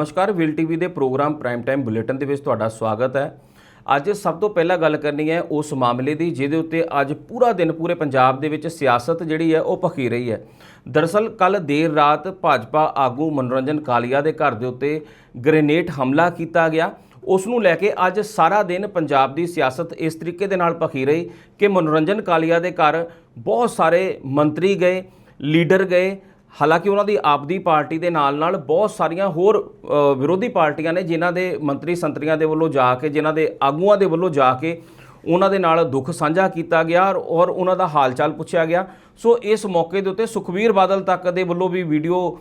ਨਮਸਕਾਰ ਵਿਲ ਟੀਵੀ ਦੇ ਪ੍ਰੋਗਰਾਮ ਪ੍ਰਾਈਮ ਟਾਈਮ ਬੁਲੇਟਿਨ ਦੇ ਵਿੱਚ ਤੁਹਾਡਾ ਸਵਾਗਤ ਹੈ। ਅੱਜ ਸਭ ਤੋਂ ਪਹਿਲਾਂ ਗੱਲ ਕਰਨੀ ਹੈ ਉਸ ਮਾਮਲੇ ਦੀ, ਜਿਹਦੇ ਉੱਤੇ ਅੱਜ ਪੂਰਾ ਦਿਨ ਪੂਰੇ ਪੰਜਾਬ ਦੇ ਵਿੱਚ ਸਿਆਸਤ ਜਿਹੜੀ ਹੈ ਉਹ ਭਖੀ ਰਹੀ ਹੈ। ਦਰਅਸਲ ਕੱਲ ਦੇਰ ਰਾਤ ਭਾਜਪਾ ਆਗੂ ਮਨੋਰੰਜਨ ਕਾਲੀਆ ਦੇ ਘਰ ਦੇ ਉੱਤੇ ਗ੍ਰੇਨੇਡ ਹਮਲਾ ਕੀਤਾ ਗਿਆ। ਉਸ ਨੂੰ ਲੈ ਕੇ ਅੱਜ ਸਾਰਾ ਦਿਨ ਪੰਜਾਬ ਦੀ ਸਿਆਸਤ ਇਸ ਤਰੀਕੇ ਦੇ ਨਾਲ ਭਖੀ ਰਹੀ ਕਿ ਮਨੋਰੰਜਨ ਕਾਲੀਆ ਦੇ ਘਰ ਬਹੁਤ ਸਾਰੇ ਮੰਤਰੀ ਗਏ, ਲੀਡਰ ਗਏ ਹਾਲਾਂਕਿ ਉਹਨਾਂ ਦੀ ਆਪਦੀ ਪਾਰਟੀ ਦੇ ਨਾਲ ਨਾਲ ਬਹੁਤ ਸਾਰੀਆਂ ਹੋਰ ਵਿਰੋਧੀ ਪਾਰਟੀਆਂ ਨੇ ਜਿਨ੍ਹਾਂ ਦੇ ਮੰਤਰੀ ਸੰਤਰੀਆਂ ਦੇ ਵੱਲੋਂ ਜਾ ਕੇ, ਜਿਨ੍ਹਾਂ ਦੇ ਆਗੂਆਂ ਦੇ ਵੱਲੋਂ ਜਾ ਕੇ ਉਹਨਾਂ ਦੇ ਨਾਲ ਦੁੱਖ ਸਾਂਝਾ ਕੀਤਾ ਗਿਆ ਔਰ- ਉਹਨਾਂ ਦਾ ਹਾਲ ਚਾਲ ਪੁੱਛਿਆ ਗਿਆ। ਸੋ ਇਸ ਮੌਕੇ ਦੇ ਉੱਤੇ ਸੁਖਵੀਰ ਬਾਦਲ ਤੱਕ ਦੇ ਵੱਲੋਂ ਵੀ ਵੀਡੀਓ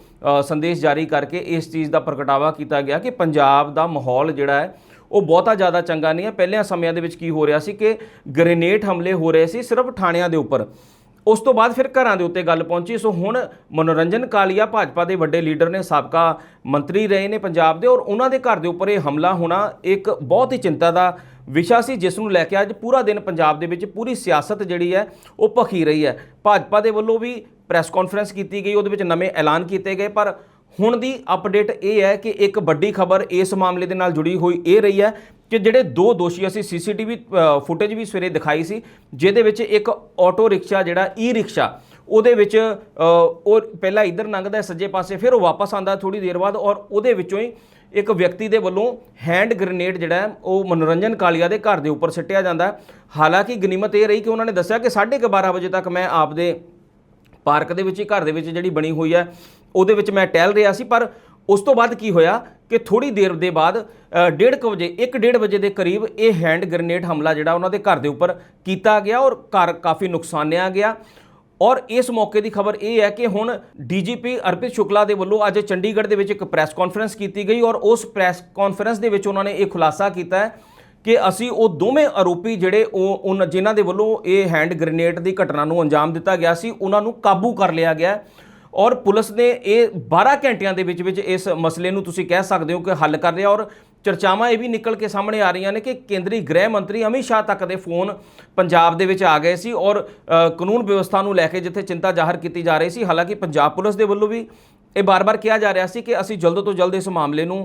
ਸੰਦੇਸ਼ ਜਾਰੀ ਕਰਕੇ ਇਸ ਚੀਜ਼ ਦਾ ਪ੍ਰਗਟਾਵਾ ਕੀਤਾ ਗਿਆ ਕਿ ਪੰਜਾਬ ਦਾ ਮਾਹੌਲ ਜਿਹੜਾ ਹੈ, ਉਹ ਬਹੁਤਾ ਜ਼ਿਆਦਾ ਚੰਗਾ ਨਹੀਂ ਹੈ। ਪਹਿਲਿਆਂ ਸਮਿਆਂ ਦੇ ਵਿੱਚ ਕੀ ਹੋ ਰਿਹਾ ਸੀ ਕਿ ਗ੍ਰੇਨੇਡ ਹਮਲੇ ਹੋ ਰਹੇ ਸੀ ਸਿਰਫ ਥਾਣਿਆਂ ਦੇ ਉੱਪਰ। ਉਸ ਤੋਂ ਬਾਅਦ ਫਿਰ ਘਰਾਂ ਦੇ ਉੱਤੇ ਗੱਲ ਪਹੁੰਚੀ। ਸੋ ਹੁਣ ਮਨੋਰੰਜਨ ਕਾਲੀਆ ਭਾਜਪਾ ਦੇ ਵੱਡੇ ਲੀਡਰ ਨੇ ਸਾਬਕਾ ਮੰਤਰੀ ਰਹੇ ਨੇ ਪੰਜਾਬ ਦੇ ਔਰ ਉਹਨਾਂ ਦੇ ਘਰ ਦੇ ਉੱਪਰ ਇਹ ਹਮਲਾ ਹੋਣਾ ਇੱਕ ਬਹੁਤ ਹੀ ਚਿੰਤਾ ਦਾ ਵਿਸ਼ਾ ਸੀ, ਜਿਸ ਨੂੰ ਲੈ ਕੇ ਅੱਜ ਪੂਰਾ ਦਿਨ ਪੰਜਾਬ ਦੇ ਵਿੱਚ ਪੂਰੀ ਸਿਆਸਤ ਜਿਹੜੀ ਹੈ ਉਹ ਭਖੀ ਰਹੀ ਹੈ। ਭਾਜਪਾ ਦੇ ਵੱਲੋਂ ਵੀ ਪ੍ਰੈਸ ਕਾਨਫਰੰਸ ਕੀਤੀ ਗਈ, ਉਹਦੇ ਵਿੱਚ ਨਵੇਂ ਐਲਾਨ ਕੀਤੇ ਗਏ, ਪਰ ਹੁਣ ਦੀ ਅਪਡੇਟ ਇਹ ਹੈ ਕਿ ਇੱਕ ਵੱਡੀ ਖਬਰ ਇਸ ਮਾਮਲੇ ਦੇ ਨਾਲ ਜੁੜੀ ਹੋਈ, ਇਹ ਰਹੀ ਹੈ ਕਿ ਜਿਹੜੇ ਦੋ ਦੋਸ਼ੀ ਅਸੀਂ ਸੀਸੀਟੀਵੀ ਫੁਟੇਜ ਵੀ ਸਵੇਰੇ ਦਿਖਾਈ ਸੀ, ਜਿਹਦੇ ਵਿੱਚ ਇੱਕ ਆਟੋ ਰਿਕਸ਼ਾ, ਜਿਹੜਾ ਈ ਰਿਕਸ਼ਾ ਉਹਦੇ ਵਿੱਚ ਉਹ ਪਹਿਲਾਂ ਇੱਧਰ ਲੰਘਦਾ, ਸੱਜੇ ਪਾਸੇ ਫਿਰ ਉਹ ਵਾਪਸ ਆਂਦਾ ਥੋੜੀ ਦੇਰ ਬਾਅਦ ਔਰ ਉਹਦੇ ਵਿੱਚੋਂ ਹੀ ਇੱਕ ਵਿਅਕਤੀ ਦੇ ਵੱਲੋਂ ਹੈਂਡ ਗ੍ਰੇਨੇਡ ਜਿਹੜਾ ਉਹ ਮਨੋਰੰਜਨ ਕਾਲੀਆ ਦੇ ਘਰ ਦੇ ਉੱਪਰ ਸਿੱਟਿਆ ਜਾਂਦਾ ਹਾਲਾਂਕਿ ਗਨੀਮਤ ਇਹ ਰਹੀ ਕਿ ਉਹਨਾਂ ਨੇ ਦੱਸਿਆ ਕਿ 12:30 ਵਜੇ ਤੱਕ ਮੈਂ ਆਪਦੇ ਪਾਰਕ ਦੇ ਵਿੱਚ ਹੀ, ਘਰ ਦੇ ਵਿੱਚ ਜਿਹੜੀ ਬਣੀ ਹੋਈ ਹੈ, ਉਹਦੇ ਵਿੱਚ ਮੈਂ ਟਹਿਲ ਰਿਹਾ ਸੀ, ਪਰ ਉਸ ਤੋਂ ਬਾਅਦ ਕੀ ਹੋਇਆ ਕਿ ਥੋੜੀ ਦੇਰ ਦੇ ਬਾਅਦ 1:30 ਵਜੇ 1:30 ਵਜੇ ਦੇ ਕਰੀਬ ਇਹ ਹੈਂਡ ਗ੍ਰੇਨੇਡ ਹਮਲਾ ਜਿਹੜਾ ਉਹਨਾਂ ਦੇ ਘਰ ਦੇ ਉੱਪਰ ਕੀਤਾ ਗਿਆ ਔਰ ਘਰ ਕਾਫੀ ਨੁਕਸਾਨਿਆ ਗਿਆ। ਔਰ ਇਸ ਮੌਕੇ ਦੀ ਖਬਰ ਇਹ ਹੈ ਕਿ ਹੁਣ ਡੀਜੀਪੀ ਅਰਪਿਤ ਸ਼ੁਕਲਾ ਦੇ ਵੱਲੋਂ ਅੱਜ ਚੰਡੀਗੜ੍ਹ ਦੇ ਵਿੱਚ ਇੱਕ ਪ੍ਰੈਸ ਕਾਨਫਰੰਸ ਕੀਤੀ ਗਈ ਔਰ ਉਸ ਪ੍ਰੈਸ ਕਾਨਫਰੰਸ ਦੇ ਵਿੱਚ ਉਹਨਾਂ ਨੇ ਇਹ ਖੁਲਾਸਾ ਕੀਤਾ ਹੈ ਕਿ ਅਸੀਂ ਉਹ ਦੋਵੇਂ ਆਰੋਪੀ ਜਿਹੜੇ ਉਹ, ਉਨ, ਜਿਨ੍ਹਾਂ ਦੇ ਵੱਲੋਂ ਇਹ ਹੈਂਡ ਗ੍ਰੇਨੇਡ ਦੀ ਘਟਨਾ ਨੂੰ ਅੰਜਾਮ ਦਿੱਤਾ ਗਿਆ ਸੀ, ਉਹਨਾਂ ਨੂੰ ਕਾਬੂ ਕਰ ਲਿਆ ਗਿਆ ਹੈ। ਔਰ ਪੁਲਿਸ ਨੇ ਇਹ 12 ਘੰਟਿਆਂ ਦੇ ਵਿੱਚ ਵਿੱਚ ਇਸ ਮਸਲੇ ਨੂੰ ਤੁਸੀਂ ਕਹਿ ਸਕਦੇ ਹੋ ਕਿ ਹੱਲ ਕਰ ਲਿਆ। ਔਰ ਚਰਚਾਵਾਂ ਇਹ ਵੀ ਨਿਕਲ ਕੇ ਸਾਹਮਣੇ ਆ ਰਹੀਆਂ ਨੇ ਕਿ ਕੇਂਦਰੀ ਗ੍ਰਹਿ ਮੰਤਰੀ ਅਮਿਤ ਸ਼ਾਹ ਤੱਕ ਦੇ ਫੋਨ ਪੰਜਾਬ ਦੇ ਵਿੱਚ ਆ ਗਏ ਸੀ ਔਰ ਕਾਨੂੰਨ ਵਿਵਸਥਾ ਨੂੰ ਲੈ ਕੇ ਜਿੱਥੇ ਚਿੰਤਾ ਜ਼ਾਹਰ ਕੀਤੀ ਜਾ ਰਹੀ ਸੀ, ਹਾਲਾਂਕਿ ਪੰਜਾਬ ਪੁਲਿਸ ਦੇ ਵੱਲੋਂ ਵੀ ਇਹ ਬਾਰ-ਬਾਰ ਕਿਹਾ ਜਾ ਰਿਹਾ ਸੀ ਕਿ ਅਸੀਂ ਜਲਦ ਤੋਂ ਜਲਦ ਇਸ ਮਾਮਲੇ ਨੂੰ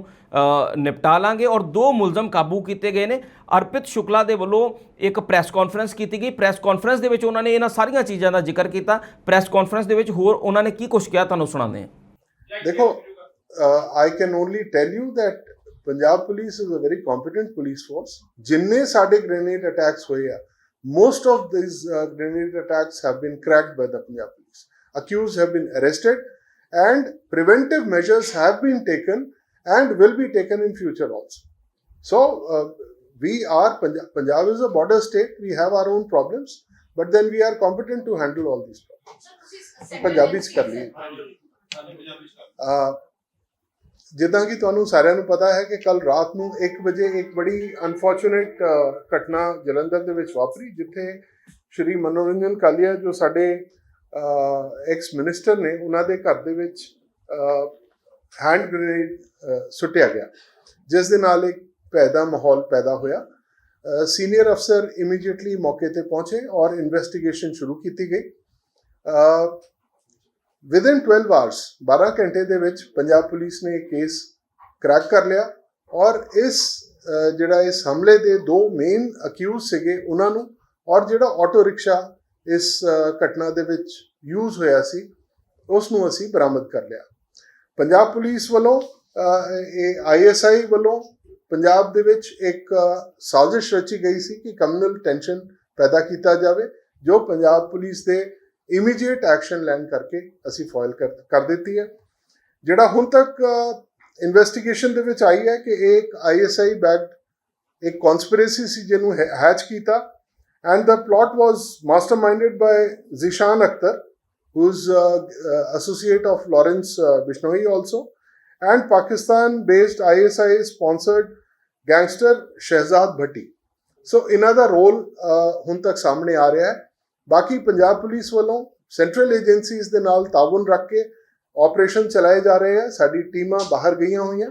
ਨਿਪਟਾ ਲਾਂਗੇ ਔਰ ਦੋ ਮੁਲਜ਼ਮ ਕਾਬੂ ਕੀਤੇ ਗਏ ਨੇ। ਅਰਪਿਤ ਸ਼ੁਕਲਾ ਦੇ ਵੱਲੋਂ ਇੱਕ ਪ੍ਰੈਸ ਕਾਨਫਰੰਸ ਕੀਤੀ ਗਈ। ਪ੍ਰੈਸ ਕਾਨਫਰੰਸ ਦੇ ਵਿੱਚ ਉਹਨਾਂ ਨੇ ਇਹਨਾਂ ਸਾਰੀਆਂ ਚੀਜ਼ਾਂ ਦਾ ਜ਼ਿਕਰ ਕੀਤਾ। ਪ੍ਰੈਸ ਕਾਨਫਰੰਸ ਦੇ ਵਿੱਚ ਹੋਰ ਉਹਨਾਂ ਨੇ ਕੀ ਕੁਝ ਕਿਹਾ ਤੁਹਾਨੂੰ ਸੁਣਾਉਂਦੇ ਹਾਂ। ਦੇਖੋ I can only tell you that Punjab police is a very competent police force ਜਿੰਨੇ ਸਾਡੇ ਗ੍ਰੇਨੇਡ ਅਟੈਕਸ ਹੋਏ ਆ most of these uh, grenade attacks have been cracked by the Punjab police. Accused have been arrested and preventive measures have been taken and will be taken in future also. So uh, we are Punjab, Punjab is a border state. We have our own problems, but then we are competent to handle all these problems. Punjabi ਚ ਕਰ ਲਈਏ ਅਹ ਜਿੱਦਾਂ ਕਿ ਤੁਹਾਨੂੰ ਸਾਰਿਆਂ ਨੂੰ ਪਤਾ ਹੈ ਕਿ ਕੱਲ ਰਾਤ ਨੂੰ 1 ਵਜੇ ਇੱਕ ਬੜੀ ਅਨਫੋਰਚੂਨੇਟ ਘਟਨਾ ਜਲੰਧਰ ਦੇ ਵਿੱਚ ਵਾਪਰੀ ਜਿੱਥੇ ਸ਼੍ਰੀ ਮਨੋਰੰਜਨ ਕਾਲੀਆ ਜੋ ਸਾਡੇ ਐਕਸ ਮਿਨਿਸਟਰ ਨੇ ਉਹਨਾਂ ਦੇ ਘਰ ਦੇ ਵਿੱਚ ਹੈਂਡ ਗ੍ਰੇਨੇਡ ਸੁੱਟਿਆ ਗਿਆ। ਜਿਸ ਦੇ ਨਾਲ ਇੱਕ ਭੈ ਮਾਹੌਲ ਪੈਦਾ ਹੋਇਆ। ਸੀਨੀਅਰ ਅਫਸਰ ਇਮੀਡੀਏਟਲੀ ਮੌਕੇ ਤੇ ਪਹੁੰਚੇ ਔਰ ਇਨਵੈਸਟੀਗੇਸ਼ਨ ਸ਼ੁਰੂ ਕੀਤੀ ਗਈ। ਅਹ ਵਿਦਿਨ 12 ਆਵਰਸ 12 ਘੰਟੇ ਦੇ ਵਿੱਚ ਪੰਜਾਬ ਪੁਲਿਸ ਨੇ ਇਹ ਕੇਸ ਕ੍ਰੈਕ ਕਰ ਲਿਆ ਔਰ ਇਸ ਜਿਹੜਾ ਇਸ ਹਮਲੇ ਦੇ ਦੋ ਮੇਨ ਅਕਿਊਜ਼ ਸੀਗੇ ਉਹਨਾਂ ਨੂੰ ਔਰ ਜਿਹੜਾ ਆਟੋ ਰਿਕਸ਼ਾ ਇਸ ਘਟਨਾ ਦੇ ਵਿੱਚ ਯੂਜ਼ ਹੋਇਆ ਸੀ ਉਸ ਨੂੰ ਅਸੀਂ ਬਰਾਮਦ ਕਰ ਲਿਆ। ਪੰਜਾਬ ਪੁਲਿਸ ਵੱਲੋਂ ਅਹ, ਇਹ ਆਈਐਸਆਈ ਵੱਲੋਂ ਪੰਜਾਬ ਦੇ ਵਿੱਚ ਇੱਕ ਸਾਜ਼ਿਸ਼ ਰਚੀ ਗਈ ਸੀ ਕਿ ਕਮਿਊਨਲ ਟੈਂਸ਼ਨ ਪੈਦਾ ਕੀਤਾ ਜਾਵੇ ਜੋ ਪੰਜਾਬ ਪੁਲਿਸ ਦੇ ਇਮੀਡੀਏਟ ਐਕਸ਼ਨ ਲੈਣ ਕਰਕੇ ਅਸੀਂ ਫਾਈਲ ਕਰ ਕਰ ਦਿੱਤੀ ਹੈ। ਜਿਹੜਾ ਹੁਣ ਤੱਕ ਇਨਵੈਸਟੀਗੇਸ਼ਨ ਦੇ ਵਿੱਚ ਆਈ ਹੈ ਕਿ ਇਹ ਇੱਕ ਆਈਐਸਆਈ ਬੈਕਡ ਇੱਕ ਕਨਸਪੀਰੇਸੀ ਸੀ ਜਿਹਨੂੰ ਹੈਚ ਕੀਤਾ and the plot was masterminded by Zeeshan Akhtar who is uh, uh, associate of Lawrence uh, Bishnoi also, and Pakistan-based ISI sponsored gangster Shehzad Bhatti. So ਇਹਨਾਂ ਦਾ ਰੋਲ ਹੁਣ ਤੱਕ ਸਾਹਮਣੇ ਆ ਰਿਹਾ ਹੈ ਬਾਕੀ ਪੰਜਾਬ ਪੁਲਿਸ ਵੱਲੋਂ ਸੈਂਟਰਲ ਏਜੰਸੀਜ਼ ਦੇ ਨਾਲ ਤਾਵਨ ਰੱਖ ਕੇ ਆਪਰੇਸ਼ਨ ਚਲਾਏ ਜਾ ਰਹੇ ਆ ਸਾਡੀ ਟੀਮਾਂ ਬਾਹਰ ਗਈਆਂ ਹੋਈਆਂ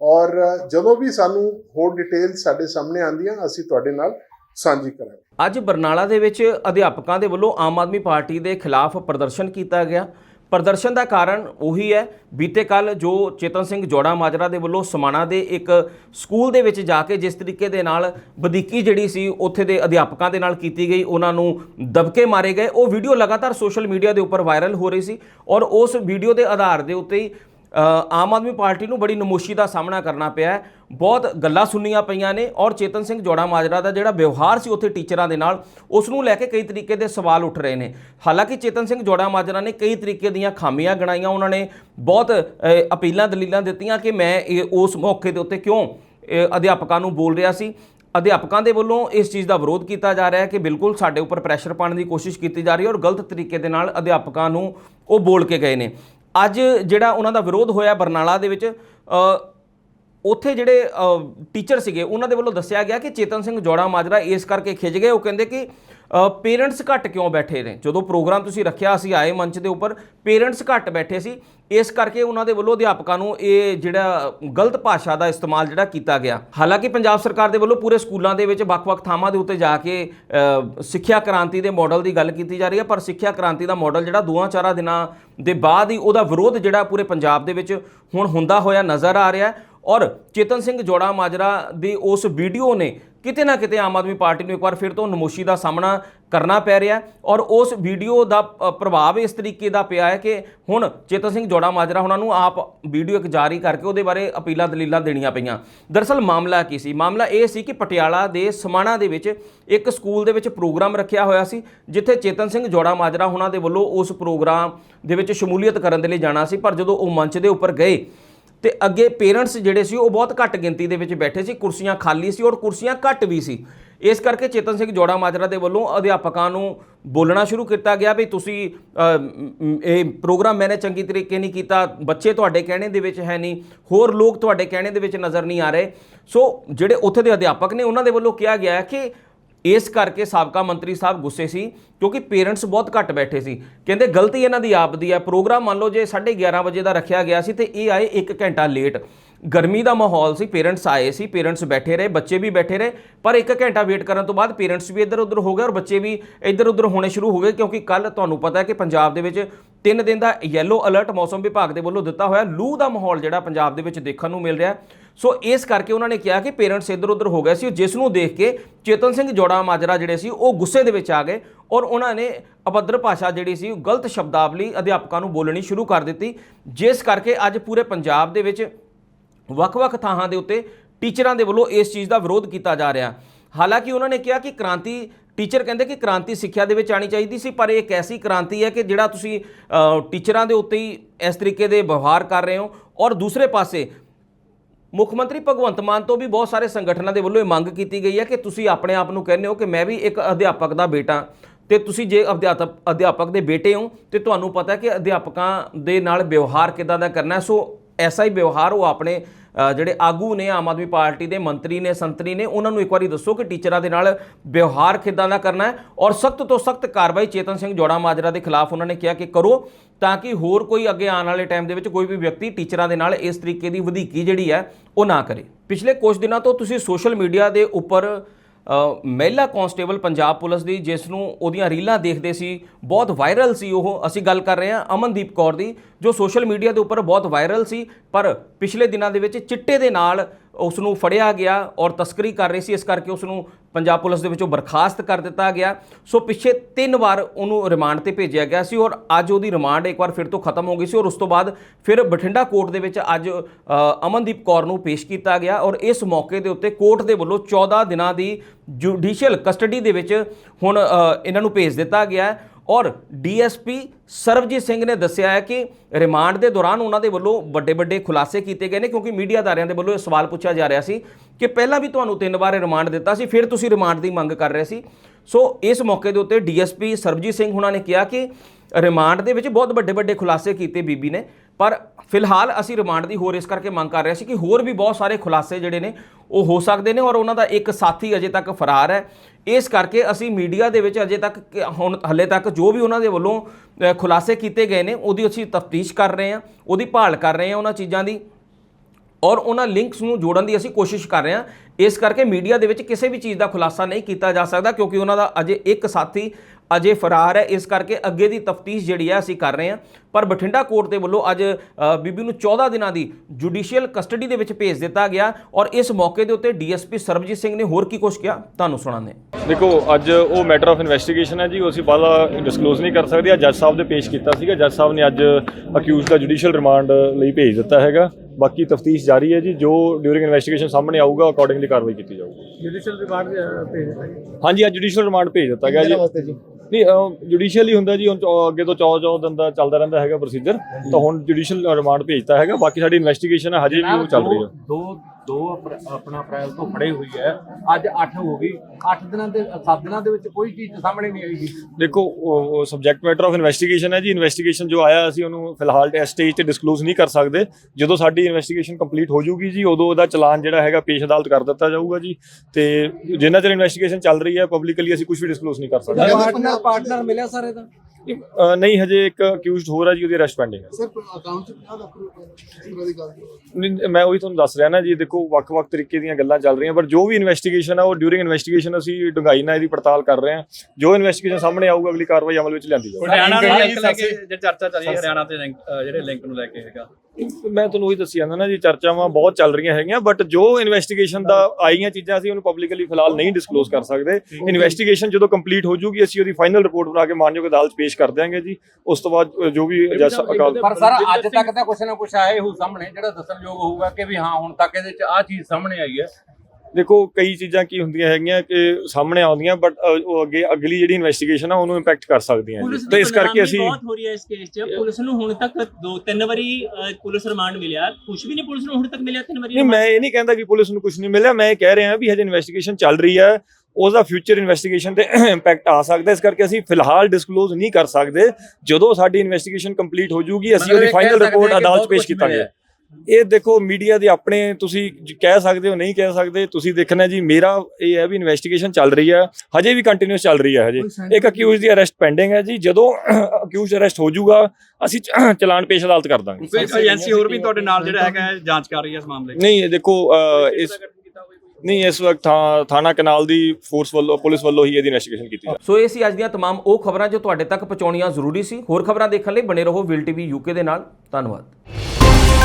ਔਰ ਜਦੋਂ ਵੀ ਸਾਨੂੰ ਹੋਰ ਡਿਟੇਲ ਸਾਡੇ ਸਾਹਮਣੇ ਆਉਂਦੀਆਂ ਅਸੀਂ ਤੁਹਾਡੇ ਨਾਲ ਸਾਂਝੀ ਕਰਾਂਗੇ। ਅੱਜ ਬਰਨਾਲਾ ਦੇ ਵਿੱਚ ਅਧਿਆਪਕਾਂ ਦੇ ਵੱਲੋਂ ਆਮ ਆਦਮੀ ਪਾਰਟੀ ਦੇ ਖਿਲਾਫ ਪ੍ਰਦਰਸ਼ਨ ਕੀਤਾ ਗਿਆ। ਪ੍ਰਦਰਸ਼ਨ ਦਾ ਕਾਰਨ ਉਹੀ ਹੈ, ਬੀਤੇ ਕੱਲ ਜੋ ਚੇਤਨ ਸਿੰਘ ਜੋੜਾ ਮਾਜਰਾ ਦੇ ਵੱਲੋਂ ਸਮਾਣਾ ਦੇ ਇੱਕ ਸਕੂਲ ਦੇ ਵਿੱਚ ਜਾ ਕੇ ਜਿਸ ਤਰੀਕੇ ਦੇ ਨਾਲ ਵਧੀਕੀ ਜਿਹੜੀ ਸੀ, ਉੱਥੇ ਦੇ ਅਧਿਆਪਕਾਂ ਦੇ ਨਾਲ ਕੀਤੀ ਗਈ, ਉਹਨਾਂ ਨੂੰ ਦਬਕੇ ਮਾਰੇ ਗਏ। ਉਹ ਵੀਡੀਓ ਲਗਾਤਾਰ ਸੋਸ਼ਲ ਮੀਡੀਆ ਦੇ ਉੱਪਰ ਵਾਇਰਲ ਹੋ ਰਹੀ ਸੀ ਔਰ ਉਸ ਵੀਡੀਓ ਦੇ ਆਧਾਰ ਦੇ ਉੱਤੇ ਹੀ ਆਮ ਆਦਮੀ ਪਾਰਟੀ ਨੂੰ ਬੜੀ ਨਮੋਸ਼ੀ ਦਾ ਸਾਹਮਣਾ ਕਰਨਾ ਪਿਆ ਬਹੁਤ ਗੱਲਾਂ ਸੁਣਨੀਆਂ ਪਈਆਂ ਨੇ ਔਰ ਚੇਤਨ ਸਿੰਘ ਜੋੜਾ ਮਾਜਰਾ ਦਾ ਜਿਹੜਾ ਵਿਵਹਾਰ ਸੀ ਉੱਥੇ ਟੀਚਰਾਂ ਦੇ ਨਾਲ, ਉਸ ਨੂੰ ਲੈ ਕੇ ਕਈ ਤਰੀਕੇ ਦੇ ਸਵਾਲ ਉੱਠ ਰਹੇ ਨੇ। ਹਾਲਾਂਕਿ ਚੇਤਨ ਸਿੰਘ ਜੋੜਾ ਮਾਜਰਾ ਨੇ ਕਈ ਤਰੀਕੇ ਦੀਆਂ ਖਾਮੀਆਂ ਗਣਾਈਆਂ, ਉਹਨਾਂ ਨੇ ਬਹੁਤ ਅਪੀਲਾਂ, ਦਲੀਲਾਂ ਦਿੱਤੀਆਂ ਕਿ ਮੈਂ ਇਹ, ਉਸ ਮੌਕੇ ਦੇ ਉੱਤੇ ਕਿਉਂ ਅਧਿਆਪਕਾਂ ਨੂੰ ਬੋਲ ਰਿਹਾ ਸੀ। ਅਧਿਆਪਕਾਂ ਦੇ ਵੱਲੋਂ ਇਸ ਚੀਜ਼ ਦਾ ਵਿਰੋਧ ਕੀਤਾ ਜਾ ਰਿਹਾ ਹੈ ਕਿ ਬਿਲਕੁਲ ਸਾਡੇ ਉੱਪਰ ਪ੍ਰੈਸ਼ਰ ਪਾਉਣ ਦੀ ਕੋਸ਼ਿਸ਼ ਕੀਤੀ ਜਾ ਰਹੀ ਹੈ ਔਰ ਗਲਤ ਤਰੀਕੇ ਦੇ ਨਾਲ ਅਧਿਆਪਕਾਂ ਨੂੰ ਉਹ ਬੋਲ ਕੇ ਗਏ ਨੇ। ਅੱਜ ਜਿਹੜਾ ਉਹਨਾਂ ਦਾ ਵਿਰੋਧ ਹੋਇਆ ਬਰਨਾਲਾ ਦੇ ਵਿੱਚ ਉੱਥੇ ਜਿਹੜੇ ਟੀਚਰ ਸੀਗੇ, ਉਹਨਾਂ ਦੇ ਵੱਲੋਂ ਦੱਸਿਆ ਗਿਆ ਕਿ ਚੇਤਨ ਸਿੰਘ ਜੋੜਾ ਮਾਜਰਾ ਇਸ ਕਰਕੇ ਖਿੱਚ ਗਏ। ਉਹ ਕਹਿੰਦੇ ਕਿ ਪੇਰੈਂਟਸ ਘੱਟ ਕਿਉਂ ਬੈਠੇ ਨੇ? ਜਦੋਂ ਪ੍ਰੋਗਰਾਮ ਤੁਸੀਂ ਰੱਖਿਆ, ਅਸੀਂ ਆਏ ਮੰਚ ਦੇ ਉੱਪਰ ਪੇਰੈਂਟਸ ਘੱਟ ਬੈਠੇ ਸੀ। ਇਸ ਕਰਕੇ ਉਹਨਾਂ ਦੇ ਵੱਲੋਂ ਅਧਿਆਪਕਾਂ ਨੂੰ ਇਹ ਜਿਹੜਾ ਗਲਤ ਭਾਸ਼ਾ ਦਾ ਇਸਤੇਮਾਲ ਜਿਹੜਾ ਕੀਤਾ ਗਿਆ। ਹਾਲਾਂਕਿ ਪੰਜਾਬ ਸਰਕਾਰ ਦੇ ਵੱਲੋਂ ਪੂਰੇ ਸਕੂਲਾਂ ਦੇ ਵਿੱਚ ਵੱਖ-ਵੱਖ ਥਾਵਾਂ ਦੇ ਉੱਤੇ ਜਾ ਕੇ ਸਿੱਖਿਆ ਕ੍ਰਾਂਤੀ ਦੇ ਮਾਡਲ ਦੀ ਗੱਲ ਕੀਤੀ ਜਾ ਰਹੀ ਹੈ। ਪਰ ਸਿੱਖਿਆ ਕ੍ਰਾਂਤੀ ਦਾ ਮਾਡਲ ਜਿਹੜਾ ਦੋਆਂ ਚਾਰਾਂ ਦਿਨਾਂ ਦੇ ਬਾਅਦ ਹੀ ਉਹਦਾ ਵਿਰੋਧ ਜਿਹੜਾ ਪੂਰੇ ਪੰਜਾਬ ਦੇ ਵਿੱਚ ਹੁਣ ਹੁੰਦਾ ਹੋਇਆ ਨਜ਼ਰ ਆ ਰਿਹਾ ਹੈ। ਔਰ ਚੇਤਨ ਸਿੰਘ ਜੋੜਾ ਮਾਜਰਾ ਦੀ ਉਸ ਵੀਡੀਓ ਨੇ ਕਿਤੇ ਨਾ ਕਿਤੇ ਆਮ ਆਦਮੀ ਪਾਰਟੀ ਨੂੰ ਇੱਕ ਵਾਰ ਫਿਰ ਤੋਂ ਨਮੋਸ਼ੀ ਦਾ ਸਾਹਮਣਾ ਕਰਨਾ ਪੈ ਰਿਹਾ ਔਰ ਉਸ ਵੀਡੀਓ ਦਾ ਪ੍ਰਭਾਵ ਇਸ ਤਰੀਕੇ ਦਾ ਪਿਆ ਹੈ ਕਿ ਹੁਣ ਚੇਤਨ ਸਿੰਘ ਜੋੜਾ ਮਾਜਰਾ ਉਹਨਾਂ ਨੂੰ ਆਪ ਵੀਡੀਓ ਇੱਕ ਜਾਰੀ ਕਰਕੇ ਉਹਦੇ ਬਾਰੇ ਅਪੀਲਾਂ ਦਲੀਲਾਂ ਦੇਣੀਆਂ ਪਈਆਂ। ਦਰਅਸਲ ਮਾਮਲਾ ਕੀ ਸੀ? ਮਾਮਲਾ ਇਹ ਸੀ ਕਿ ਪਟਿਆਲਾ ਦੇ ਸਮਾਣਾ ਦੇ ਵਿੱਚ ਇੱਕ ਸਕੂਲ ਦੇ ਵਿੱਚ ਪ੍ਰੋਗਰਾਮ ਰੱਖਿਆ ਹੋਇਆ ਸੀ, ਜਿੱਥੇ ਚੇਤਨ ਸਿੰਘ ਜੋੜਾ ਮਾਜਰਾ ਉਹਨਾਂ ਦੇ ਵੱਲੋਂ ਉਸ ਪ੍ਰੋਗਰਾਮ ਦੇ ਵਿੱਚ ਸ਼ਮੂਲੀਅਤ ਕਰਨ ਦੇ ਲਈ ਜਾਣਾ ਸੀ, ਪਰ ਜਦੋਂ ਉਹ ਮੰਚ ਦੇ ਉੱਪਰ ਗਏ ਤੇ ਅੱਗੇ ਪੇਰੈਂਟਸ ਜਿਹੜੇ ਸੀ ਉਹ ਬਹੁਤ ਘੱਟ ਗਿਣਤੀ ਦੇ ਵਿੱਚ ਬੈਠੇ ਸੀ, ਕੁਰਸੀਆਂ ਖਾਲੀ ਸੀ ਔਰ ਕੁਰਸੀਆਂ ਘੱਟ ਵੀ ਸੀ। ਇਸ ਕਰਕੇ ਚੇਤਨ ਸਿੰਘ ਜੋੜਾ ਮਾਜਰਾ ਦੇ ਵੱਲੋਂ ਅਧਿਆਪਕਾਂ ਨੂੰ ਬੋਲਣਾ ਸ਼ੁਰੂ ਕੀਤਾ ਗਿਆ ਵੀ ਤੁਸੀਂ ਇਹ ਪ੍ਰੋਗਰਾਮ ਮੈਨੇ ਚੰਗੀ ਤਰੀਕੇ ਨਹੀਂ ਕੀਤਾ, ਬੱਚੇ ਤੁਹਾਡੇ ਕਹਿਣੇ ਦੇ ਵਿੱਚ ਹੈ ਨਹੀਂ, ਹੋਰ ਲੋਕ ਤੁਹਾਡੇ ਕਹਿਣੇ ਦੇ ਵਿੱਚ ਨਜ਼ਰ ਨਹੀਂ ਆ ਰਹੇ। ਸੋ ਜਿਹੜੇ ਉੱਥੇ ਦੇ ਅਧਿਆਪਕ ਨੇ, ਉਹਨਾਂ ਦੇ ਵੱਲੋਂ ਕਿਹਾ ਗਿਆ ਕਿ ਇਸ ਕਰਕੇ ਸਾਬਕਾ ਮੰਤਰੀ ਸਾਹਿਬ ਗੁੱਸੇ ਸੀ, ਕਿਉਂਕਿ ਪੇਰੈਂਟਸ ਬਹੁਤ ਘੱਟ ਬੈਠੇ ਸੀ। ਕਹਿੰਦੇ ਗਲਤੀ ਇਹਨਾਂ ਦੀ ਆਪ ਦੀ ਹੈ। ਪ੍ਰੋਗਰਾਮ ਮੰਨ ਲਓ ਜੇ 11:30 ਵਜੇ ਦਾ ਰੱਖਿਆ ਗਿਆ ਸੀ ਤੇ ਇਹ ਆਏ 1 ਘੰਟਾ ਲੇਟ। ਗਰਮੀ ਦਾ ਮਾਹੌਲ ਸੀ, ਪੇਰੈਂਟਸ ਆਏ ਸੀ, ਪੇਰੈਂਟਸ ਬੈਠੇ ਰਹੇ, ਬੱਚੇ ਵੀ ਬੈਠੇ ਰਹੇ, ਪਰ 1 ਘੰਟਾ ਵੇਟ ਕਰਨ ਤੋਂ ਬਾਅਦ ਪੇਰੈਂਟਸ ਵੀ ਇੱਧਰ ਉੱਧਰ ਹੋ ਗਏ ਔਰ ਬੱਚੇ ਵੀ ਇੱਧਰ ਉੱਧਰ ਹੋਣੇ ਸ਼ੁਰੂ ਹੋ ਗਏ, ਕਿਉਂਕਿ ਕੱਲ ਤੁਹਾਨੂੰ ਪਤਾ ਹੈ ਕਿ ਪੰਜਾਬ ਦੇ ਵਿੱਚ ਤਿੰਨ ਦਿਨ ਦਾ ਯੈਲੋ ਅਲਰਟ ਮੌਸਮ ਵਿਭਾਗ ਦੇ ਵੱਲੋਂ ਦਿੱਤਾ ਹੋਇਆ, ਲੂ ਦਾ ਮਾਹੌਲ ਜਿਹੜਾ ਪੰਜਾਬ ਦੇ ਵਿੱਚ ਦੇਖਣ ਨੂੰ ਮਿਲ ਰਿਹਾ ਹੈ। ਸੋ ਇਸ ਕਰਕੇ ਉਹਨਾਂ ਨੇ ਕਿਹਾ ਕਿ ਪੇਰੈਂਟਸ ਇੱਧਰ ਉੱਧਰ ਹੋ ਗਏ ਸੀ ਜਿਸ ਨੂੰ ਦੇਖ ਕੇ ਚੇਤਨ ਸਿੰਘ ਜੋੜਾ ਮਾਜਰਾ ਜਿਹੜੇ ਸੀ, ਉਹ ਗੁੱਸੇ ਦੇ ਵਿੱਚ ਆ ਗਏ ਔਰ ਉਹਨਾਂ ਨੇ ਅਭਦਰ ਭਾਸ਼ਾ ਜਿਹੜੀ ਸੀ, ਉਹ ਗਲਤ ਸ਼ਬਦਾਵਲੀ ਅਧਿਆਪਕਾਂ ਨੂੰ ਬੋਲਣੀ ਸ਼ੁਰੂ ਕਰ ਦਿੱਤੀ, ਜਿਸ ਕਰਕੇ ਅੱਜ ਪੂਰੇ ਪੰਜਾਬ ਦੇ ਵਿੱਚ ਵੱਖ-ਵੱਖ ਥਾਵਾਂ ਦੇ ਉੱਤੇ ਟੀਚਰਾਂ ਦੇ ਵੱਲੋਂ ਇਸ ਚੀਜ਼ ਦਾ ਵਿਰੋਧ ਕੀਤਾ ਜਾ ਰਿਹਾ। ਹਾਲਾਂਕਿ ਉਹਨਾਂ ਨੇ ਕਿਹਾ ਕਿ ਕ੍ਰਾਂਤੀ, ਟੀਚਰ ਕਹਿੰਦੇ ਕਿ ਕ੍ਰਾਂਤੀ ਸਿੱਖਿਆ ਦੇ ਵਿੱਚ ਆਣੀ ਚਾਹੀਦੀ ਸੀ, ਪਰ ਇਹ ਇੱਕ ਐਸੀ ਕ੍ਰਾਂਤੀ ਹੈ ਕਿ ਜਿਹੜਾ ਤੁਸੀਂ ਟੀਚਰਾਂ ਦੇ ਉੱਤੇ ਹੀ ਇਸ ਤਰੀਕੇ ਦੇ ਵਿਵਹਾਰ ਕਰ ਰਹੇ ਹੋ ਔਰ ਦੂਸਰੇ ਪਾਸੇ ਮੁੱਖ ਮੰਤਰੀ ਭਗਵੰਤ ਮਾਨ ਤੋਂ ਵੀ ਬਹੁਤ ਸਾਰੇ ਸੰਗਠਨਾਂ ਦੇ ਵੱਲੋਂ ਇਹ ਮੰਗ ਕੀਤੀ ਗਈ ਹੈ ਕਿ ਤੁਸੀਂ ਆਪਣੇ ਆਪ ਨੂੰ ਕਹਿੰਦੇ ਹੋ ਕਿ ਮੈਂ ਵੀ ਇੱਕ ਅਧਿਆਪਕ ਦਾ ਬੇਟਾ ਤੇ ਤੁਸੀਂ ਜੇ ਅਧਿਆਪਕ ਅਧਿਆਪਕ ਦੇ ਬੇਟੇ ਹੋ ਤੇ ਤੁਹਾਨੂੰ ਪਤਾ ਕਿ ਅਧਿਆਪਕਾਂ ਦੇ ਨਾਲ ਵਿਵਹਾਰ ਕਿਦਾਂ ਦਾ ਕਰਨਾ ਸੋ ਐਸਾ ਹੀ ਵਿਵਹਾਰ ਉਹ ਆਪਣੇ ਜਿਹੜੇ ਆਗੂ ਨੇ, ਆਮ ਆਦਮੀ ਪਾਰਟੀ ਦੇ ਮੰਤਰੀ ਨੇ, ਸੰਤਰੀ ਨੇ, ਉਹਨਾਂ ਨੂੰ ਇੱਕ ਵਾਰੀ ਦੱਸੋ ਕਿ ਟੀਚਰਾਂ ਦੇ ਨਾਲ ਵਿਵਹਾਰ ਕਿਦਾਂ ਦਾ ਕਰਨਾ ਹੈ ਔਰ ਸਖਤ ਤੋਂ ਸਖਤ ਕਾਰਵਾਈ ਚੇਤਨ ਸਿੰਘ ਜੋੜਾ ਮਾਜਰਾ ਦੇ ਖਿਲਾਫ ਉਹਨਾਂ ਨੇ ਕਿਹਾ ਕਿ ਕਰੋ ਤਾਂ ਕਿ ਹੋਰ ਕੋਈ ਅੱਗੇ ਆਉਣ ਵਾਲੇ ਟਾਈਮ ਦੇ ਵਿੱਚ ਕੋਈ ਵੀ ਵਿਅਕਤੀ ਟੀਚਰਾਂ ਦੇ ਨਾਲ ਇਸ ਤਰੀਕੇ ਦੀ ਵਧੀਕੀ ਜਿਹੜੀ ਹੈ ਉਹ ਨਾ ਕਰੇ। ਪਿਛਲੇ ਕੁਝ ਦਿਨਾਂ ਤੋਂ ਤੁਸੀਂ ਸੋਸ਼ਲ ਮੀਡੀਆ ਦੇ ਉੱਪਰ ਮਹਿਲਾ ਕਾਂਸਟੇਬਲ ਪੰਜਾਬ ਪੁਲਿਸ ਦੀ, ਜਿਸ ਨੂੰ ਉਹਦੀਆਂ ਰੀਲਾਂ ਦੇਖਦੇ ਸੀ, ਬਹੁਤ ਵਾਇਰਲ ਸੀ ਉਹ। ਅਸੀਂ ਗੱਲ ਕਰ ਰਹੇ ਹਾਂ ਅਮਨਦੀਪ ਕੌਰ ਦੀ, ਜੋ ਸੋਸ਼ਲ ਮੀਡੀਆ ਦੇ ਉੱਪਰ ਬਹੁਤ ਵਾਇਰਲ ਸੀ, ਪਰ ਪਿਛਲੇ ਦਿਨਾਂ ਦੇ ਵਿੱਚ ਚਿੱਟੇ ਦੇ ਨਾਲ ਉਸ ਨੂੰ ਫੜਿਆ ਗਿਆ ਔਰ ਤਸਕਰੀ ਕਰ ਰਹੀ ਸੀ, ਇਸ ਕਰਕੇ ਉਸ ਨੂੰ ਪੰਜਾਬ ਪੁਲਿਸ ਦੇ ਵਿੱਚੋਂ ਬਰਖਾਸਤ ਕਰ ਦਿੱਤਾ ਗਿਆ। ਸੋ ਪਿੱਛੇ ਤਿੰਨ ਵਾਰ ਉਹਨੂੰ ਰਿਮਾਂਡ ਤੇ ਭੇਜਿਆ ਗਿਆ ਸੀ ਔਰ ਅੱਜ ਉਹਦੀ ਰਿਮਾਂਡ ਇੱਕ ਵਾਰ ਫਿਰ ਤੋਂ ਖਤਮ ਹੋ ਗਈ ਸੀ ਔਰ ਉਸ ਤੋਂ ਬਾਅਦ ਫਿਰ ਬਠਿੰਡਾ ਕੋਰਟ ਦੇ ਵਿੱਚ ਅੱਜ ਅਮਨਦੀਪ ਕੌਰ ਨੂੰ ਪੇਸ਼ ਕੀਤਾ ਗਿਆ ਔਰ ਇਸ ਮੌਕੇ ਦੇ ਉੱਤੇ ਕੋਰਟ ਦੇ ਵੱਲੋਂ 14 ਦਿਨਾਂ ਦੀ ਜੁਡੀਸ਼ੀਅਲ ਕਸਟਡੀ ਦੇ ਵਿੱਚ ਹੁਣ ਇਹਨਾਂ ਨੂੰ ਭੇਜ ਦਿੱਤਾ ਗਿਆ। ਹੈ ਔਰ ਡੀਐਸਪੀ ਸਰਬਜੀਤ ਸਿੰਘ ਨੇ ਦੱਸਿਆ ਹੈ ਕਿ ਰਿਮਾਂਡ ਦੇ ਦੌਰਾਨ ਉਹਨਾਂ ਦੇ ਵੱਲੋਂ ਵੱਡੇ ਵੱਡੇ ਖੁਲਾਸੇ ਕੀਤੇ ਗਏ ਨੇ, ਕਿਉਂਕਿ ਮੀਡੀਆਦਾਰਿਆਂ ਦੇ ਵੱਲੋਂ ਇਹ ਸਵਾਲ ਪੁੱਛਿਆ ਜਾ ਰਿਹਾ ਸੀ ਕਿ ਪਹਿਲਾਂ ਵੀ ਤੁਹਾਨੂੰ ਤਿੰਨ ਵਾਰ ਰਿਮਾਂਡ ਦਿੱਤਾ ਸੀ, ਫਿਰ ਤੁਸੀਂ ਰਿਮਾਂਡ ਦੀ ਮੰਗ ਕਰ ਰਹੇ ਸੀ। ਸੋ ਇਸ ਮੌਕੇ ਦੇ ਉੱਤੇ ਡੀਐਸਪੀ ਸਰਬਜੀਤ ਸਿੰਘ ਹੁਣਾਂ ਨੇ ਕਿਹਾ ਕਿ ਰਿਮਾਂਡ ਦੇ ਵਿੱਚ ਬਹੁਤ ਵੱਡੇ ਵੱਡੇ ਖੁਲਾਸੇ ਕੀਤੇ ਬੀਬੀ ਨੇ, ਪਰ ਫਿਲਹਾਲ ਅਸੀਂ ਰਿਮਾਂਡ ਦੀ ਹੋਰ ਇਸ ਕਰਕੇ ਮੰਗ ਕਰ ਰਹੇ ਸੀ ਕਿ ਹੋਰ ਵੀ ਬਹੁਤ ਸਾਰੇ ਖੁਲਾਸੇ ਜਿਹੜੇ ਨੇ ਉਹ ਹੋ ਸਕਦੇ ਨੇ ਔਰ ਉਹਨਾਂ ਦਾ ਇੱਕ ਸਾਥੀ ਅਜੇ ਤੱਕ ਫਰਾਰ ਹੈ। ਇਸ ਕਰਕੇ ਅਸੀਂ ਮੀਡੀਆ ਦੇ ਵਿੱਚ ਅਜੇ ਤੱਕ ਹੁਣ ਹੱਲੇ ਤੱਕ ਜੋ ਵੀ ਉਹਨਾਂ ਦੇ ਵੱਲੋਂ ਖੁਲਾਸੇ ਕੀਤੇ ਗਏ ਨੇ, ਉਹਦੀ ਅਸੀਂ ਤਫਤੀਸ਼ ਕਰ ਰਹੇ ਹਾਂ, ਉਹਦੀ ਭਾਲ ਕਰ ਰਹੇ ਹਾਂ ਉਹਨਾਂ ਚੀਜ਼ਾਂ ਦੀ। ਔਰ ਉਹਨਾਂ ਲਿੰਕਸ ਨੂੰ ਜੋੜਨ ਦੀ ਅਸੀਂ ਕੋਸ਼ਿਸ਼ ਕਰ ਰਹੇ ਹਾਂ। ਇਸ ਕਰਕੇ ਮੀਡੀਆ ਦੇ ਵਿੱਚ ਕਿਸੇ ਵੀ ਚੀਜ਼ ਦਾ ਖੁਲਾਸਾ ਨਹੀਂ ਕੀਤਾ ਜਾ ਸਕਦਾ, ਕਿਉਂਕਿ ਉਹਨਾਂ ਦਾ ਅਜੇ ਇੱਕ ਸਾਥੀ ਅਜੇ ਫਰਾਰ ਹੈ। ਇਸ ਕਰਕੇ ਅੱਗੇ ਦੀ ਤਫਤੀਸ਼ ਜਿਹੜੀ ਹੈ ਅਸੀਂ ਕਰ ਰਹੇ ਹਾਂ। ਪਰ ਬਠਿੰਡਾ ਕੋਰਟ ਦੇ ਵੱਲੋਂ ਅੱਜ ਬੀਬੀ ਨੂੰ 14 ਦਿਨਾਂ ਦੀ ਜੁਡੀਸ਼ੀਅਲ ਕਸਟਡੀ ਦੇ ਵਿੱਚ ਭੇਜ ਦਿੱਤਾ ਗਿਆ ਔਰ ਇਸ ਮੌਕੇ ਦੇ ਉੱਤੇ ਡੀਐਸਪੀ ਸਰਬਜੀਤ ਸਿੰਘ ਨੇ ਹੋਰ ਕੀ ਕੁਝ ਕਿਹਾ ਤੁਹਾਨੂੰ ਸੁਣਾਉਂਦੇ ਦੇਖੋ ਅੱਜ ਉਹ ਮੈਟਰ ਆਫ ਇਨਵੈਸਟੀਗੇਸ਼ਨ ਹੈ ਜੀ ਉਹ ਅਸੀਂ ਬਾਅਦ ਡਿਸਕਲੋਜ਼ ਨਹੀਂ ਕਰ ਸਕਦੇ। ਆ ਜੱਜ ਸਾਹਿਬ ਦੇ ਪੇਸ਼ ਕੀਤਾ ਸੀਗਾ। ਜੱਜ ਸਾਹਿਬ ਨੇ ਅੱਜ ਅਕਿਊਜ਼ ਦਾ ਜੁਡੀਸ਼ੀਅਲ ਰਿਮਾਂਡ ਲਈ ਭੇਜ ਦਿੱਤਾ ਹੈਗਾ। ਬਾਕੀ ਤਫਤੀਸ਼ ਜਾਰੀ ਹੈ ਜੀ। ਜੋ ਡਿਊਰਿੰਗ ਇਨਵੈਸਟੀਗੇਸ਼ਨ ਸਾਹਮਣੇ ਆਊਗਾ ਅਕੋਰਡਿੰਗਲੀ ਕਾਰਵਾਈ ਕੀਤੀ ਜਾਊਗੀ। ਜੁਡੀਸ਼ੀਅਲ ਰਿਮਾਂਡ ਭੇਜ ਦਿੱਤਾ ਹਾਂਜੀ ਅੱਜ ਜੁਡੀਸ਼ੀਅਲ ਰਿਮਾਂਡ ਭੇਜ ਦਿੱਤਾ ਗਿਆ ਜੀ। ਨਹੀਂ ਜੁਡੀਸ਼ੀਅਲ ਹੀ ਹੁੰਦਾ ਜੀ, ਹੁਣ ਚੌ- ਅੱਗੇ ਤੋਂ 14 14 ਦਿਨ ਦਾ ਚੱਲਦਾ ਰਹਿੰਦਾ ਹੈਗਾ ਪ੍ਰੋਸੀਜਰ ਤਾਂ ਹੁਣ ਜੁਡੀਸ਼ੀਅਲ ਰਿਮਾਂਡ ਭੇਜਤਾ ਹੈਗਾ, ਬਾਕੀ ਸਾਡੀ ਇਨਵੈਸਟੀਗੇਸ਼ਨ ਹੈ, ਹਜੇ ਵੀ ਉਹ ਚੱਲ ਰਹੀ ਹੈ। ਦੋ ਦੋ ਅਪ੍ਰ- ਆਪਣਾ ਅਪ੍ਰੈਲ ਤੋਂ ਫੜੇ ਹੋਈ ਹੈ। ਅੱਜ 8 ਹੋ ਗਈ। 8 ਦਿਨਾਂ ਦੇ 7 ਦਿਨਾਂ ਦੇ ਵਿੱਚ ਕੋਈ ਚੀਜ਼ ਸਾਹਮਣੇ ਨਹੀਂ ਆਈ ਜੀ। ਦੇਖੋ ਉਹ ਸਬਜੈਕਟ ਮੈਟਰ ਆਫ ਇਨਵੈਸਟੀਗੇਸ਼ਨ ਹੈ ਜੀ। ਇਨਵੈਸਟੀਗੇਸ਼ਨ ਜੋ ਆਇਆ ਅਸੀਂ ਉਹਨੂੰ ਫਿਲਹਾਲ ਇਸ ਸਟੇਜ ਤੇ ਡਿਸਕਲੋਜ਼ ਨਹੀਂ ਕਰ ਸਕਦੇ। ਜਦੋਂ ਸਾਡੀ ਇਨਵੈਸਟੀਗੇਸ਼ਨ ਕੰਪਲੀਟ ਹੋ ਜਾਊਗੀ ਜੀ ਉਦੋਂ ਉਹਦਾ ਚਲਾਨ ਜਿਹੜਾ ਹੈਗਾ ਪੇਸ਼ ਅਦਾਲਤ ਕਰ ਦਿੱਤਾ ਜਾਊਗਾ ਜੀ। ਤੇ ਜਿੰਨਾ ਚਿਰ ਇਨਵੈਸਟੀਗੇਸ਼ਨ ਚੱਲ ਰਹੀ ਹੈ ਪਬਲਿਕਲੀ ਅਸੀਂ ਕੁਝ ਵੀ ਡਿਸਕਲੋਜ਼ ਨਹੀਂ ਕਰ ਸਕਦੇ। ਪਾਰਟਨਰ ਮਿਲਿਆ ਸਾਰੇ ਦਾ? ਨਹੀਂ ਹਜੇ ਇੱਕ ਅਕਿਊਜ਼ਡ ਹੋਰ ਹੈ ਜੀ ਉਹਦੀ ਅਰੈਸਟ ਪੈਂਡਿੰਗ ਹੈ ਸਰ ਅਕਾਊਂਟ ਚ 50 ਲੱਖ ਰੁਪਏ ਦੀ ਗੱਲ ਨਹੀਂ, ਮੈਂ ਉਹੀ ਤੁਹਾਨੂੰ ਦੱਸ ਰਿਹਾ ਨਾ ਜੀ ਦੇਖੋ ਵੱਖ-ਵੱਖ ਤਰੀਕੇ ਦੀਆਂ ਗੱਲਾਂ ਚੱਲ ਰਹੀਆਂ ਪਰ ਜੋ ਵੀ ਇਨਵੈਸਟੀਗੇਸ਼ਨ ਆ ਉਹ ਡਿਊਰਿੰਗ ਇਨਵੈਸਟੀਗੇਸ਼ਨ ਅਸੀਂ ਡੂੰਘਾਈ ਨਾਲ ਇਹਦੀ ਪੜਤਾਲ ਕਰ ਰਹੇ ਹਾਂ। ਜੋ ਇਨਵੈਸਟੀਗੇਸ਼ਨ ਸਾਹਮਣੇ ਆਊਗਾ ਅਗਲੀ ਕਾਰਵਾਈ ਅਮਲ ਵਿੱਚ ਲਿਆਂਦੀ ਜਾਊਗੀ ਹਰਿਆਣਾ ਨੂੰ ਲਿੰਕ ਲੈ ਕੇ ਜੇ ਚਰਚਾ ਚੱਲ ਰਹੀ ਹੈ ਹਰਿਆਣਾ ਤੇ ਲਿੰਕ ਜਿਹੜੇ ਲਿੰਕ ਨੂੰ ਲੈ ਕੇ ਹੈਗਾ। ਮੈਂ ਤੁਹਾਨੂੰ ਉਹੀ ਦੱਸੀ ਜਾਂਦਾ ਨਾ ਜੀ ਚਰਚਾਵਾਂ ਬਹੁਤ ਚੱਲ ਰਹੀਆਂ ਹੈਗੀਆਂ ਬਟ ਜੋ ਇਨਵੈਸਟੀਗੇਸ਼ਨ ਦਾ ਆਈਆਂ ਚੀਜ਼ਾਂ ਅਸੀਂ ਉਹਨੂੰ ਪਬਲਿਕਲੀ ਫਿਲਹਾਲ ਨਹੀਂ ਡਿਸਕਲੋਜ਼ ਕਰ ਸਕਦੇ। ਇਨਵੈਸਟੀਗੇਸ਼ਨ ਜਦੋਂ ਕੰਪਲੀਟ ਹੋ ਜੂਗੀ ਅਸੀਂ ਉਹਦੀ ਫਾਈਨਲ ਰਿਪੋਰਟ ਬਣਾ ਕੇ ਮਾਨਯੋਗ ਅਦਾਲਤ ਪੇਸ਼ ਕਰ ਦਿਆਂਗੇ ਜੀ। ਉਸ ਤੋਂ ਬਾਅਦ ਜੋ ਵੀ ਜੱਜ ਅਕਾਲ ਪਰ ਸਰ ਅੱਜ ਤੱਕ ਤਾਂ ਕੁਛ ਨਾ ਕੁਛ ਆਏ ਹੋ ਸਾਹਮਣੇ ਜਿਹੜਾ ਦੱਸਣਯੋਗ ਹੋਊਗਾ ਕਿ ਵੀ ਹਾਂ ਹੁਣ ਤੱਕ ਇਹਦੇ ਚ ਆਹ ਚੀਜ਼ ਸਾਹਮਣੇ ਆਈ ਹੈ। ਦੇਖੋ ਕਈ ਚੀਜ਼ਾਂ ਕੀ ਹੁੰਦੀਆਂ ਹੈਗੀਆਂ ਕਿ ਸਾਹਮਣੇ ਆਉਂਦੀਆਂ ਬਟ ਉਹ ਅੱਗੇ ਅਗਲੀ ਜਿਹੜੀ ਇਨਵੈਸਟੀਗੇਸ਼ਨ ਆ ਉਹਨੂੰ ਇੰਪੈਕਟ ਕਰ ਸਕਦੀਆਂ ਤੇ ਇਸ ਕਰਕੇ ਅਸੀਂ ਬਹੁਤ ਹੋ ਰਹੀ ਹੈ ਇਸ ਕੇਸ 'ਚ। ਪੁਲਿਸ ਨੂੰ ਹੁਣ ਤੱਕ ਦੋ ਤਿੰਨ ਵਾਰੀ ਪੁਲਿਸ ਰਿਮਾਂਡ ਮਿਲਿਆ। ਕੁਝ ਵੀ ਨਹੀਂ ਪੁਲਿਸ ਨੂੰ ਹੁਣ ਤੱਕ ਮਿਲਿਆ ਤਿੰਨ ਵਾਰੀ ਨਹੀਂ ਮੈਂ ਇਹ ਨਹੀਂ ਕਹਿੰਦਾ ਕਿ ਪੁਲਿਸ ਨੂੰ ਕੁਝ ਨਹੀਂ ਮਿਲਿਆ। ਮੈਂ ਇਹ ਕਹਿ ਰਿਹਾ ਵੀ ਹਜੇ ਇਨਵੈਸਟੀਗੇਸ਼ਨ ਚੱਲ ਰਹੀ ਹੈ। ਉਹਦਾ ਫਿਊਚਰ ਇਨਵੈਸਟੀਗੇਸ਼ਨ ਤੇ ਇੰਪੈਕਟ ਆ ਸਕਦਾ ਇਸ ਕਰਕੇ ਅਸੀਂ ਫਿਲਹਾਲ ਡਿਸਕਲੋਜ਼ ਨਹੀਂ ਕਰ ਸਕਦੇ। ਜਦੋਂ ਸਾਡੀ ਇਨਵੈਸਟੀਗੇਸ਼ਨ ਕੰਪਲੀਟ ਹੋ ਜੂਗੀ ਅਸੀਂ ਉਹਦੀ ਫਾਈਨਲ ਰਿਪੋਰਟ ਅਦਾਲਤ ਪੇਸ਼ ਕੀਤਾ। ਗਿਆ। ਇਹ ਦੇਖੋ ਮੀਡੀਆ ਦੇ ਆਪਣੇ ਤੁਸੀਂ ਜ- ਕਹਿ ਸਕਦੇ ਹੋ ਨਹੀਂ ਕਹਿ ਸਕਦੇ ਤੁਸੀਂ ਦੇਖਣਾ ਜੀ ਮੇਰਾ ਇਹ ਹੈ ਵੀ ਇਨਵੈਸਟੀਗੇਸ਼ਨ ਚੱਲ ਰਹੀ ਹੈ ਹਜੇ ਵੀ ਕੰਟੀਨਿਊਸ ਚੱਲ ਰਹੀ ਹੈ ਹਜੇ ਇੱਕ ਅਕਿਊਜ਼ ਦੀ ਅਰੈਸਟ ਪੈਂਡਿੰਗ ਹੈ ਜੀ ਜਦੋਂ ਅਕਿਊਜ਼ ਅਰੈਸਟ ਹੋ ਜਾਊਗਾ ਅਸੀਂ ਚ- ਚਲਾਨ ਪੇਸ਼ ਅਦਾਲਤ ਕਰ ਦਾਂਗੇ ਕੋਈ ਏਜੰਸੀ ਹੋਰ ਵੀ ਤੁਹਾਡੇ ਨਾਲ ਜਿਹੜਾ ਹੈਗਾ ਹੈ, ਜਾਂਚ ਕਰ ਰਹੀ ਹੈ ਇਸ ਮਾਮਲੇ 'ਚ ਨਹੀਂ ਇਹ ਦੇਖੋ ਅਹ, ਇਸ ਨਹੀਂ ਇਸ ਵਕਤ ਥਾ- ਥਾਣਾ ਕਨਾਲ ਦੀ ਫੋਰਸ ਵੱਲੋਂ ਪੁਲਿਸ ਵੱਲੋਂ ਹੀ ਇਹਦੀ ਇਨਵੈਸਟੀਗੇਸ਼ਨ ਕੀਤੀ ਜਾ ਸੋ ਇਹ ਸੀ ਅੱਜ ਦੀਆਂ तमाम ਉਹ ਖਬਰਾਂ ਜੋ ਤੁਹਾਡੇ ਤੱਕ ਪਹੁੰਚਾਉਣੀਆਂ ਜ਼ਰੂਰੀ ਸੀ ਹੋਰ ਖਬਰਾਂ ਦੇਖਣ ਲਈ ਬਣੇ ਰਹੋ ਵਿਲ ਟੀਵੀ ਯੂਕੇ ਦੇ ਨਾਲ ਧੰਨਵਾਦ